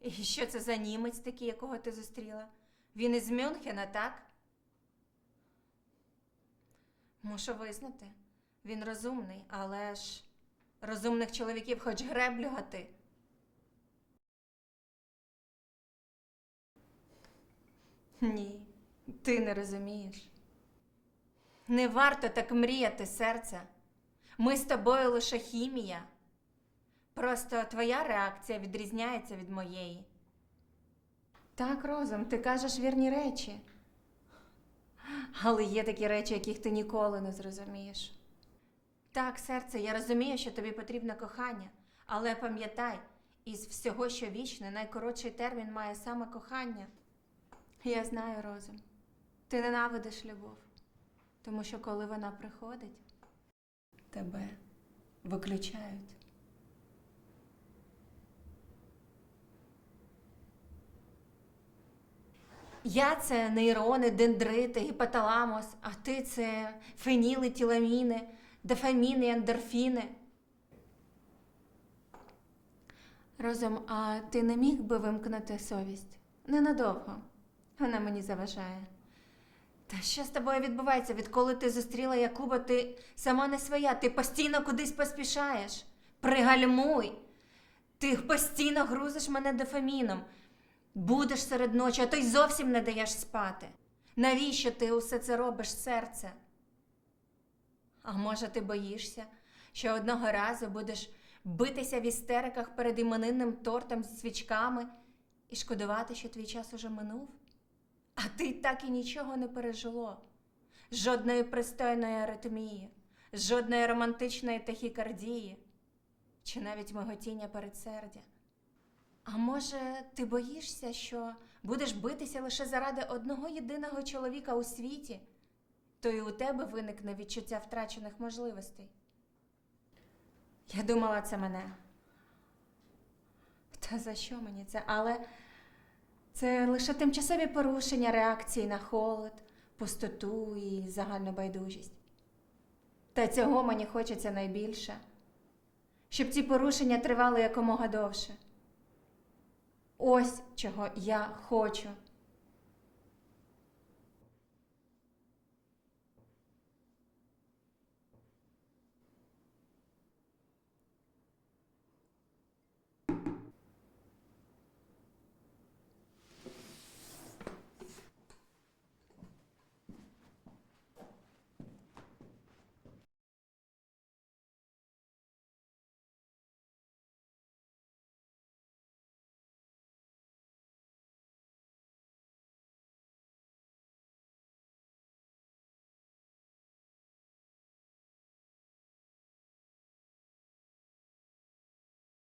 І що це за німець такий, якого ти зустріла? Він із Мюнхена, так? Мушу визнати, він розумний, але ж розумних чоловіків хоч греблю гати. Ні, ти не розумієш. Не варто так мріяти, серце. Ми з тобою лише хімія. Просто твоя реакція відрізняється від моєї. Так, розум, ти кажеш вірні речі. Але є такі речі, яких ти ніколи не зрозумієш. Так, серце, я розумію, що тобі потрібне кохання, але пам'ятай, із всього, що вічне, найкоротший термін має саме кохання. Я знаю, розум. Ти ненавидиш любов, тому що коли вона приходить, тебе виключають. Я це нейрони, дендрити, гіпоталамус, а ти це феніли, тіламіни, дофаміни, ендорфіни. Розум, а ти не міг би вимкнути совість? Ненадовго. Вона мені заважає. Та що з тобою відбувається? Відколи ти зустріла Якуба, ти сама не своя, ти постійно кудись поспішаєш. Пригальмуй. Ти постійно грузиш мене дофаміном. Будеш серед ночі, а то й зовсім не даєш спати. Навіщо ти усе це робиш, серце? А може, ти боїшся, що одного разу будеш битися в істериках перед іменинним тортом з свічками і шкодувати, що твій час уже минув? А ти так і нічого не пережило. Жодної пристойної аритмії, жодної романтичної тахікардії, чи навіть миготіння передсердя. А може, ти боїшся, що будеш битися лише заради одного єдиного чоловіка у світі, то і у тебе виникне відчуття втрачених можливостей? Я думала, це мене. Та за що мені це? Але це лише тимчасові порушення реакції на холод, пустоту і загальну байдужість. Та цього мені хочеться найбільше, щоб ці порушення тривали якомога довше. Ось чого я хочу.